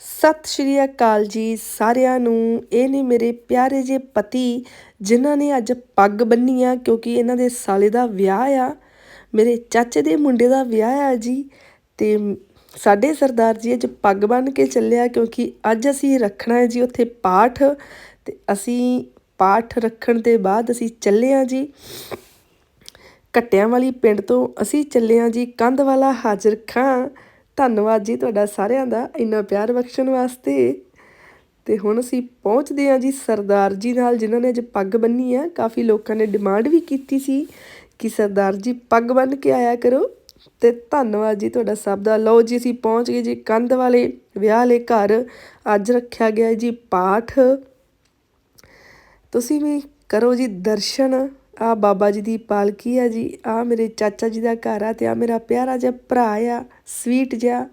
ਸਤਿ ਸ਼੍ਰੀ ਅਕਾਲ ਜੀ ਸਾਰਿਆਂ ਨੂੰ। ਇਹ ਨੇ ਮੇਰੇ ਪਿਆਰੇ ਜੇ ਪਤੀ, ਜਿਨ੍ਹਾਂ ਨੇ ਅੱਜ ਪੱਗ ਬੰਨੀ ਆ ਕਿਉਂਕਿ ਇਹਨਾਂ ਦੇ ਸਾਲੇ ਦਾ ਵਿਆਹ ਆ। ਮੇਰੇ ਚਾਚੇ ਦੇ ਮੁੰਡੇ ਦਾ ਵਿਆਹ ਆ ਜੀ ਤੇ ਸਾਡੇ ਸਰਦਾਰ ਜੀ ਅੱਜ ਪੱਗ ਬੰਨ ਕੇ ਚੱਲਿਆ ਕਿਉਂਕਿ ਅੱਜ ਅਸੀਂ ਰੱਖਣਾ ਹੈ ਜੀ ਉੱਥੇ ਪਾਠ ਤੇ ਅਸੀਂ ਪਾਠ ਰੱਖਣ ਦੇ ਬਾਅਦ ਅਸੀਂ ਚੱਲੇ ਆ ਜੀ। ਕੱਟਿਆਂ ਵਾਲੀ ਪਿੰਡ ਤੋਂ ਅਸੀਂ ਚੱਲੇ ਆ ਜੀ, ਕੰਧ ਵਾਲਾ ਹਾਜ਼ਰ ਖਾਂ। ਧੰਨਵਾਦ ਜੀ ਤੁਹਾਡਾ ਸਾਰਿਆਂ ਦਾ ਇੰਨਾ ਪਿਆਰ ਬਖਸ਼ਣ ਵਾਸਤੇ। ਤੇ ਹੁਣ ਅਸੀਂ ਪਹੁੰਚਦੇ ਹਾਂ ਜੀ ਸਰਦਾਰ ਜੀ ਨਾਲ, ਜਿਨ੍ਹਾਂ ਨੇ ਅੱਜ ਪੱਗ ਬੰਨੀ ਆ। ਕਾਫੀ ਲੋਕਾਂ ਨੇ ਡਿਮਾਂਡ ਵੀ ਕੀਤੀ ਸੀ ਕਿ ਸਰਦਾਰ ਜੀ ਪੱਗ ਬੰਨ ਕੇ ਆਇਆ ਕਰੋ। ਤੇ ਧੰਨਵਾਦ ਜੀ ਤੁਹਾਡਾ ਸਭ ਦਾ। ਲਓ ਜੀ, ਅਸੀਂ ਪਹੁੰਚ ਗਏ ਜੀ ਕੰਧ ਵਾਲੇ ਵਿਆਹ ਵਾਲੇ ਘਰ। ਅੱਜ ਰੱਖਿਆ ਗਿਆ ਜੀ ਪਾਠ। ਤੁਸੀਂ ਵੀ ਕਰੋ ਜੀ ਦਰਸ਼ਨ। ਆ ਬਾਬਾ ਜੀ ਦੀ ਪਾਲਕੀ ਆ ਜੀ। ਆ ਮੇਰੇ ਚਾਚਾ ਜੀ ਦਾ ਘਰ ਆ ਤੇ ਆ ਮੇਰਾ ਪਿਆਰਾ ਜਿਹਾ ਭਰਾ ਆ। ਸਵੀਟ ਜਿਹਾ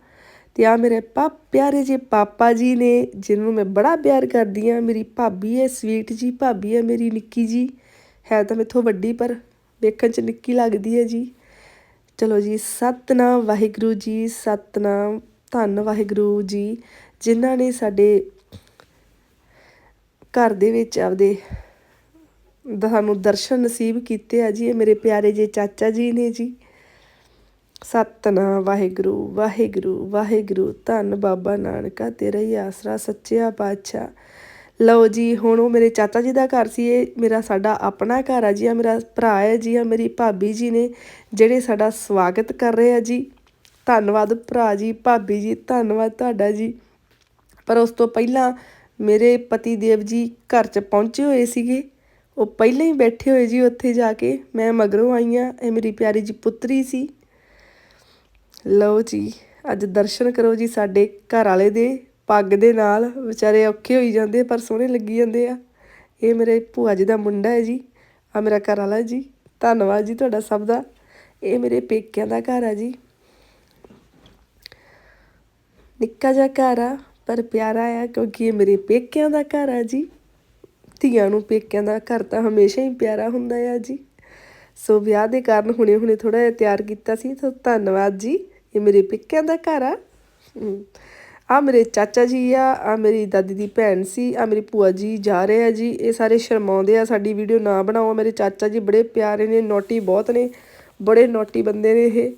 ਤੇ ਆ ਮੇਰੇ ਪਾ ਪਿਆਰੇ ਜੇ ਪਾਪਾ ਜੀ ਨੇ, ਜਿਹਨੂੰ ਮੈਂ ਬੜਾ ਪਿਆਰ ਕਰਦੀ ਆ ਮੇਰੀ ਭਾਬੀ ਹੈ ਸਵੀਟ ਜੀ, ਭਾਬੀ ਹੈ ਮੇਰੀ ਨਿੱਕੀ ਜੀ। ਹੈ ਤਾਂ ਮੇਥੋਂ ਵੱਡੀ, ਪਰ ਵੇਖਣ ਚ ਨਿੱਕੀ ਲੱਗਦੀ ਹੈ ਜੀ। ਚਲੋ ਜੀ, ਸਤਨਾਮ ਵਾਹਿਗੁਰੂ ਜੀ, ਸਤਨਾਮ, ਧੰਨ ਵਾਹਿਗੁਰੂ ਜੀ, ਜਿਨ੍ਹਾਂ ਨੇ ਸਾਡੇ ਘਰ ਦੇ ਵਿੱਚ ਆਪਦੇ ਸਾਨੂੰ ਦਰਸ਼ਨ ਨਸੀਬ ਕੀਤੇ ਆ ਜੀ, ਇਹ ਮੇਰੇ ਪਿਆਰੇ ਜੇ ਚਾਚਾ ਜੀ ਨੇ ਜੀ। ਸਤਨਾਮ ਵਾਹਿਗੁਰੂ ਵਾਹਿਗੁਰੂ ਵਾਹਿਗੁਰੂ, ਧੰਨ ਬਾਬਾ ਨਾਨਕਾ, ਤੇਰਾ ਹੀ ਆਸਰਾ, ਸੱਚਿਆ ਪਾਤਸ਼ਾਹ। ਲਓ ਜੀ, ਹੁਣ ਉਹ ਮੇਰੇ ਚਾਚਾ ਜੀ ਦਾ ਘਰ ਸੀ, ਇਹ ਮੇਰਾ ਸਾਡਾ ਆਪਣਾ ਘਰ ਆ ਜੀ ਆ ਮੇਰਾ ਭਰਾ ਹੈ ਜੀ ਆ ਮੇਰੀ ਭਾਬੀ ਜੀ ਨੇ ਜਿਹੜੇ ਸਾਡਾ ਸਵਾਗਤ ਕਰ ਰਹੇ ਆ ਜੀ। ਧੰਨਵਾਦ ਭਰਾ ਜੀ, ਭਾਬੀ ਜੀ, ਧੰਨਵਾਦ ਤੁਹਾਡਾ ਜੀ। ਪਰ ਉਸ ਤੋਂ ਪਹਿਲਾਂ ਮੇਰੇ ਪਤੀ ਦੇਵ ਜੀ ਘਰ 'ਚ ਪਹੁੰਚੇ ਹੋਏ ਸੀਗੇ। ਉਹ ਪਹਿਲਾਂ ਹੀ ਬੈਠੇ ਹੋਏ ਜੀ ਉੱਥੇ ਜਾ ਕੇ। ਮੈਂ ਮਗਰੋਂ ਆਈ ਆ ਇਹ ਮੇਰੀ ਪਿਆਰੀ ਜੀ ਪੁੱਤਰੀ ਸੀ। ਲਓ ਜੀ, ਅੱਜ ਦਰਸ਼ਨ ਕਰੋ ਜੀ ਸਾਡੇ ਘਰ ਵਾਲੇ ਦੇ, ਪੱਗ ਦੇ ਨਾਲ। ਵਿਚਾਰੇ ਔਖੇ ਹੋਈ ਜਾਂਦੇ ਪਰ ਸੋਹਣੇ ਲੱਗੀ ਜਾਂਦੇ ਆ। ਇਹ ਮੇਰੇ ਭੂਆ ਜੀ ਦਾ ਮੁੰਡਾ ਹੈ ਜੀ ਆ ਮੇਰਾ ਘਰ ਵਾਲਾ ਜੀ। ਧੰਨਵਾਦ ਜੀ ਤੁਹਾਡਾ ਸਭ ਦਾ। ਇਹ ਮੇਰੇ ਪੇਕਿਆਂ ਦਾ ਘਰ ਆ ਜੀ। ਨਿੱਕਾ ਜਿਹਾ ਘਰ ਆ, ਪਰ ਪਿਆਰਾ ਆ, ਕਿਉਂਕਿ ਇਹ ਮੇਰੇ ਪੇਕਿਆਂ ਦਾ ਘਰ ਆ ਜੀ। ਧੀਆਂ ਨੂੰ ਪੇਕਿਆਂ ਦਾ ਘਰ ਤਾਂ ਹਮੇਸ਼ਾ ਹੀ ਪਿਆਰਾ ਹੁੰਦਾ ਆ ਜੀ। ਸੋ ਵਿਆਹ ਦੇ ਕਾਰਨ ਹੁਣੇ ਹੁਣੇ ਥੋੜਾ ਜਿਹਾ ਤਿਆਰ ਕੀਤਾ ਸੀ, ਤਾਂ ਧੰਨਵਾਦ ਜੀ। ਇਹ ਮੇਰੇ ਪਿੱਕਿਆਂ ਦਾ ਘਰ ਆ। ਆ ਮੇਰੇ ਚਾਚਾ ਜੀ ਆ ਆ ਮੇਰੀ ਦਾਦੀ ਦੀ ਭੈਣ ਸੀ ਆ ਮੇਰੀ ਭੂਆ ਜੀ ਜਾ ਰਹੇ ਆ ਜੀ। ਇਹ ਸਾਰੇ ਸ਼ਰਮਾਉਂਦੇ ਆ, ਸਾਡੀ ਵੀਡੀਓ ਨਾ ਬਣਾਓ। ਮੇਰੇ ਚਾਚਾ ਜੀ ਬੜੇ ਪਿਆਰੇ ਨੇ ਨੋਟੀ ਬਹੁਤ ਨੇ, ਬੜੇ ਨੋਟੀ ਬੰਦੇ ਨੇ ਇਹ।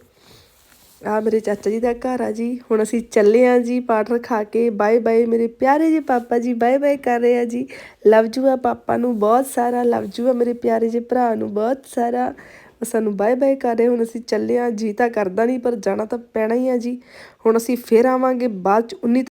ਆ ਮੇਰੇ ਚਾਚਾ ਜੀ ਦਾ ਘਰ ਆ ਜੀ। ਹੁਣ ਅਸੀਂ ਚੱਲੇ ਆ ਜੀ ਪਾਠ ਰਖਾ ਕੇ। ਬਾਏ ਬਾਏ ਮੇਰੇ ਪਿਆਰੇ ਜੇ ਪਾਪਾ ਜੀ, ਬਾਏ ਬਾਏ ਕਰ ਰਹੇ ਆ ਜੀ। ਲਵ ਜੂ ਆ ਪਾਪਾ ਨੂੰ ਬਹੁਤ ਸਾਰਾ ਲਵ ਜੂ ਆ ਮੇਰੇ ਪਿਆਰੇ ਜੇ ਭਰਾ ਨੂੰ ਬਹੁਤ ਸਾਰਾ। ਸਾਨੂੰ ਬਾਏ ਬਾਏ ਕਰ ਰਹੇ ਹੁਣ ਅਸੀਂ ਚੱਲੇ ਆ। ਜੀ ਤਾਂ ਕਰਦਾ ਨਹੀਂ, ਪਰ ਜਾਣਾ ਤਾਂ ਪੈਣਾ ਹੀ ਆ ਜੀ। ਹੁਣ ਅਸੀਂ ਫੇਰ ਆਵਾਂਗੇ। ਬਾਅਦ ਚ 19